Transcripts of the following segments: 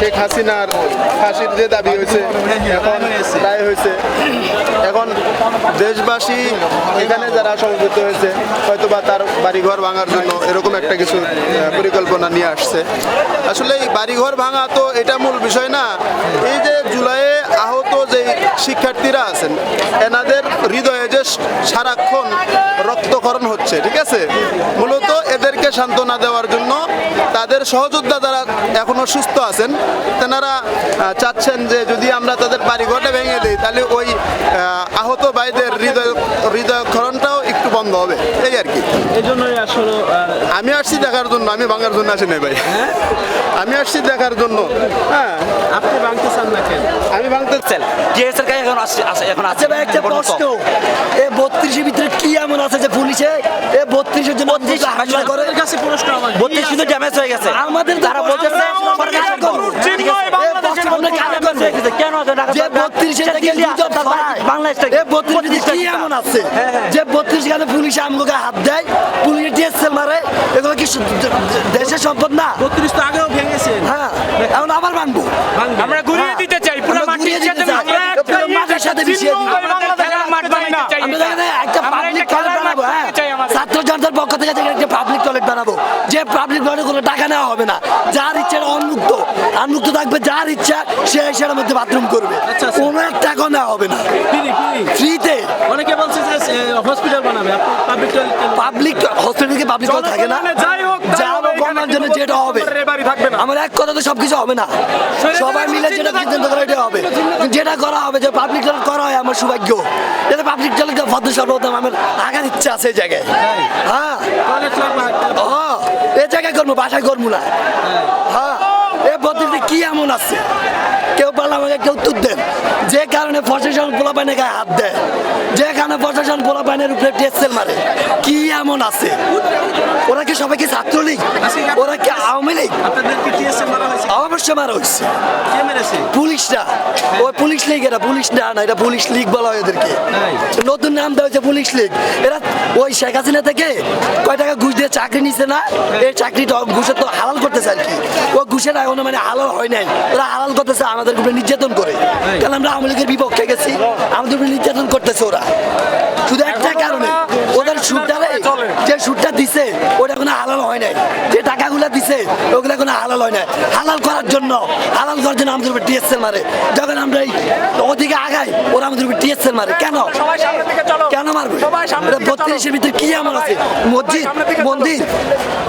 শেখ হাসিনার ফাঁসির যে দাবি হয়েছে, এখন রায় হয়েছে। এখন দেশবাসী এখানে যারা সমবেত হয়েছে হয়তো বা তার বাড়িঘর ভাঙার জন্য এরকম একটা কিছু পরিকল্পনা নিয়ে আসছে। আসলে এই বাড়িঘর ভাঙা তো এটা মূল বিষয় না। এই যে জুলাইয়ে আহত যে শিক্ষার্থীরা আছেন, এনাদের হৃদয়ে যে সারাক্ষণ রক্তকরণ হচ্ছে, ঠিক আছে? মূলত এদেরকে সান্ত্বনা দেওয়ার জন্য তাদের সহযোদ্ধা যারা এখনও সুস্থ আছেন তেনারা চাচ্ছেন যে যদি আমরা তাদের বাড়িঘরটা ভেঙে দিই তাহলে ওই আহত ভাইদের হৃদয় হৃদয়ক্ষরণটাও একটু বন্ধ হবে। এই আর কি। এই জন্যই আসলে আমি আসছি দেখার জন্য আমি ভাঙার জন্য আসি নাই ভাই। আমি আসছি দেখার জন্য। হ্যাঁ। আপনি ভাঙতে চান না কেন? আমি ভাঙতে এখন আসছে এখন আছে আচ্ছা ভাই একটা প্রশ্ন। এ বত্রিশের ভিতরে কি এমন আছে যে পুলিশে? এ বত্রিশের জন্য বত্রিশ হামলা করে? কাছে প্রশ্ন আমার বত্রিশ শুধু ড্যামেজ হয়ে গেছে। আমাদের তারা বলতেছে যে বত্রিশে আছে। যে বত্রিশ গানে পুলিশ আমগুকে হাত দেয় পুলিশ ডিএসএল মারে এগুলো কি দেশের সম্পদ না? বত্রিশ তো আগেও ভেঙেছেন। হ্যাঁ এখন আবার ভাঙবো। আমরা ঘুরিয়ে দিতে চাই পুরো মাটির সাথে মাটির সাথে মিশিয়ে একটা পাবলিক টয়লেট বানাবো হ্যাঁ। ছাত্র জনতার পক্ষ থেকে একটা পাবলিক টয়লেট বানাবো যে পাবলিক টয়লেট কোনো টাকা নেওয়া হবে না যার ইচ্ছে এটা উন্মুক্ত থাকবে যার ইচ্ছা সে সেটার মধ্যে বাথরুম করবে। আচ্ছা, আচ্ছা। কোনো এক টাকা নেওয়া হবে না। Free free. ফ্রিতে। অনেকে বলছে যে হসপিটাল বানাবে। পাবলিক পাবলিক হসপিটালকে পাবলিক থাকে না? যাই হোক, গণনার জন্য যেটা হবে। আমার এক কথা তো সবকিছু হবে না। সবাই মিলে যেটা সিদ্ধান্ত করে এটা হবে। যেটা করা হবে যে পাবলিক টয়লেট করা হয় আমার সৌভাগ্য। এটা পাবলিক টয়লেট ভদ্র সর্বপ্রথম আমার আগার ইচ্ছা আছে এই জায়গায়। হ্যাঁ। এ জায়গায় করব বাসায় করব না। হ্যাঁ। এ পদ্ধতিতে কি এমন আছে? কেউ পারলে আমাকে কেউ উত্তর দেন। যে কারণে প্রশাসন পোলা পাইনে গায়ে হাত দেয়। যে কারণে প্রশাসন পোলা পাইনের উপরে টেস্টেল মারে। কি এমন আছে? ওরা কি সবাই কি ছাত্রলীগ? ওরা কি আওয়ামী লীগ? টিএসএ মারা হয়েছে পুলিশরা। ওই পুলিশ লীগ এরা পুলিশ না না এটা পুলিশ লীগ বলা হয় এদেরকে। নতুন নাম দেওয়া হয়েছে পুলিশ লীগ। এরা ওই শেখ হাসিনা থেকে কয় টাকা ঘুষ দিয়ে চাকরি নিছে না? এই চাকরিটা ঘুষে তো হালাল করতেছে আর কি। ও ঘুষের এখনও মানে হালাল হয় নাই। ওরা হালাল করতেছে আমাদের উপরে নির্যাতন করে। কারণ আমরা আওয়ামী লীগের বিপক্ষে গেছি। আমাদের উপরে নির্যাতন করতেছে ওরা। শুধু একটা কারণে। ওদের সুদটারে যে সুদটা দিছে ওটা কোনো হালাল হয় নাই। ওগুলো কোনো হালাল হয় না। হালাল করার জন্য হালাল করার জন্য আমাদের উপর টিএসএল মারে। যখন আমরা এই ওদিকে আগাই ওরা আমাদের উপর টিএসএল মারে। কেন? সবাই সামনের দিকে চলো। কেন মারবে? সবাই এটা বত্রিশের ভিতরে কি আমার আছে? মসজিদ। মন্দির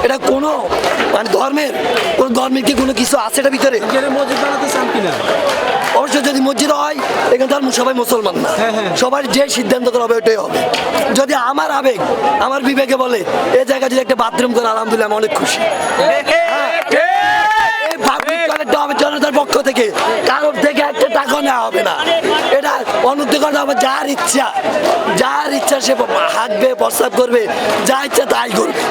এটা কোনো মানে ধর্মের কোন ধর্মের কি কোনো কিছু আছে এটা ভিতরে? এখানে মসজিদ বানাতে চান কিনা? অবশ্য যদি মসজিদ হয় এখানে ধর্ম সবাই মুসলমান না। হ্যাঁ, হ্যাঁ। সবার যে সিদ্ধান্ত করা হবে ওইটাই হবে। যদি আমার আবেগ আমার বিবেকে বলে এ জায়গায় যদি একটা বাথরুম করে আলহামদুলিল্লাহ আমি অনেক খুশি এই পাবলিক টয়লেটটা হবে জনতার পক্ষ থেকে কারোর থেকে একটা টাকা নেওয়া হবে না। এটা অনুদ্ধ করা হবে যার ইচ্ছা যার ইচ্ছা সে হাঁকবে প্রস্তাব করবে যা ইচ্ছা তাই করবে।